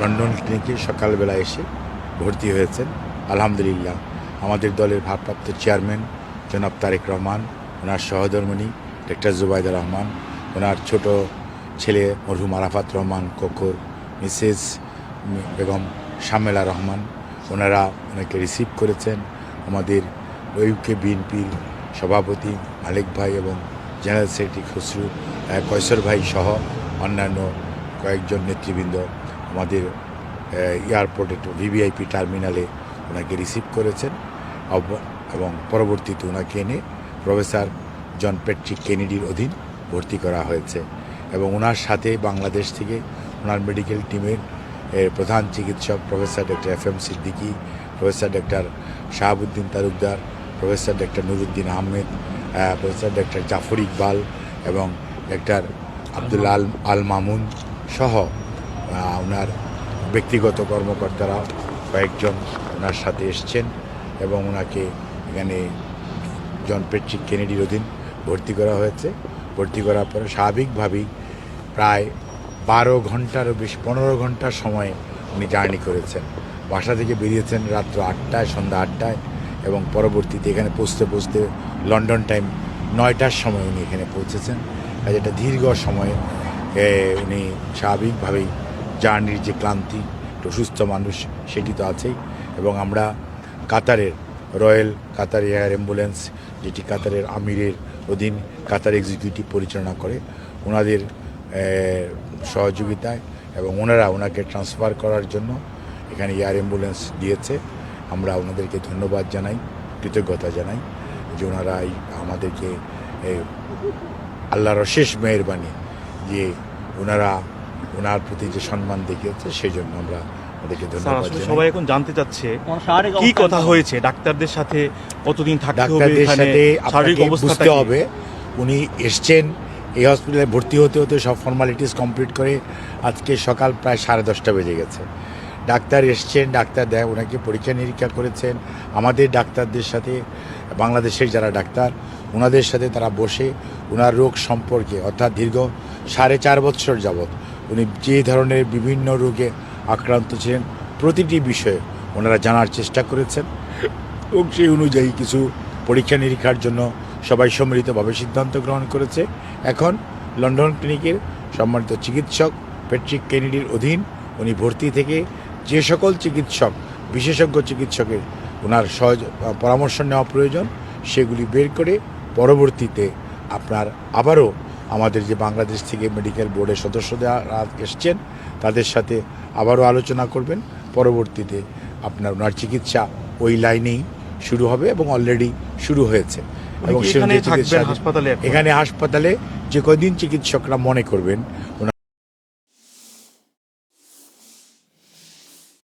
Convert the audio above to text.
London ক্লিনিকে সকালবেলা এসে ভর্তি হয়েছেন। আলহামদুলিল্লাহ, আমাদের দলের ভারপ্রাপ্ত চেয়ারম্যান জনাব তারেক রহমান, ওনার সহধর্মণি ডক্টর জুবাইদুর রহমান, ওনার ছোট ছেলে মরহুম আরাফাত রহমান কোকর মিসেস বেগম শামেলা রহমান, ওনারা ওনাকে রিসিভ করেছেন। আমাদের ইউকে বিএনপির সভাপতি মালিক ভাই এবং জেনারেল সেক্রেটারি খসরু কয়সর ভাই সহ অন্যান্য কয়েকজন নেতৃবৃন্দ আমাদের এয়ারপোর্টে ভিভিআইপি টার্মিনালে ওনাকে রিসিভ করেছেন। এবং পরবর্তীতে ওনাকে এনে প্রফেসর জন প্যাট্রিক কেনেডির অধীন ভর্তি করা হয়েছে। এবং ওনার সাথে বাংলাদেশ থেকে ওনার মেডিকেল টিমের প্রধান চিকিৎসক professor doctor F M Siddiqui professor doctor Shahabuddin Talukder professor doctor Nuruddin Ahmed professor doctor Jafar Iqbal এবং ডক্টর আব্দুল আল আল মামুন সহ ওনার ব্যক্তিগত কর্মকর্তারা কয়েকজন ওনার সাথে এসছেন এবং ওনাকে এখানে জন পেট্রিক কেনেডির অধীন ভর্তি করা হয়েছে। ভর্তি করার পরে স্বাভাবিকভাবেই প্রায় বারো ঘন্টারও বেশি, পনেরো ঘণ্টার সময় উনি জার্নি করেছেন। বাসা থেকে বেরিয়েছেন রাত্র আটটায়, সন্ধ্যা আটটায় এবং পরবর্তীতে এখানে পৌঁছতে পৌঁছতে লন্ডন টাইম নয়টার সময় উনি এখানে পৌঁছেছেন। একটা দীর্ঘ সময়ে উনি স্বাভাবিকভাবেই জার্নির যে ক্লান্তি, একটু সুস্থ মানুষ সেটি তো আছেই। এবং আমরা কাতারের রয়্যাল কাতার এয়ার অ্যাম্বুলেন্স, যেটি কাতারের আমিরের অধীন কাতার এক্সিকিউটিভ পরিচালনা করে ওনাদের সহযোগিতায় এবং ওনারা ওনাকে ট্রান্সফার করার জন্য এখানে এয়ার অ্যাম্বুলেন্স দিয়েছে। আমরা ওনাদেরকে ধন্যবাদ জানাই, কৃতজ্ঞতা জানাই যে ওনারা আমাদেরকে আল্লাহর অশেষ মেহরবানি যে ওনারা ওনার প্রতি যে সম্মান দেখিয়েছে সেই জন্য আমরা ওদেরকে ধন্যবাদ সবাই এখন জানতে চাচ্ছে কি কথা হয়েছে ডাক্তারদের সাথে কতদিন থাকতে হবে এখানে সাথে শারীরিক কি? হবে উনি এসছেন এই হসপিটালে ভর্তি হতে হতে সব ফর্মালিটিস কমপ্লিট করে আজকে সকাল প্রায় সাড়ে দশটা বেজে গেছে। ডাক্তার এসছেন ডাক্তার দেয় ওনাকে পরীক্ষা নিরীক্ষা করেছেন। আমাদের ডাক্তারদের সাথে বাংলাদেশের যারা ডাক্তার ওনাদের সাথে তারা বসে ওনার রোগ সম্পর্কে অর্থাৎ দীর্ঘ সাড়ে চার বছর যাবৎ উনি যে ধরনের বিভিন্ন রোগে আক্রান্ত ছিলেন, প্রতিটি বিষয়ে ওনারা জানার চেষ্টা করেছেন এবং সেই অনুযায়ী কিছু পরীক্ষা নিরীক্ষার জন্য সবাই সম্মিলিতভাবে সিদ্ধান্ত গ্রহণ করেছে। এখন লন্ডন ক্লিনিকের সম্মানিত চিকিৎসক প্যাট্রিক কেনেডির অধীন উনি ভর্তি থেকে যে সকল চিকিৎসক, বিশেষজ্ঞ চিকিৎসকের ওনার সহজ পরামর্শ নেওয়া প্রয়োজন, সেগুলি বের করে পরবর্তীতে আপনার আবারও আমাদের যে বাংলাদেশ থেকে মেডিকেল বোর্ডের সদস্যরা এসছেন তাদের সাথে আবারও আলোচনা করবেন। পরবর্তীতে আপনার ওনার চিকিৎসা ওই লাইনেই শুরু হবে এবং অলরেডি শুরু হয়েছে। এবং এখানে? হাসপাতালে যে কদিন চিকিৎসকরা মনে করবেন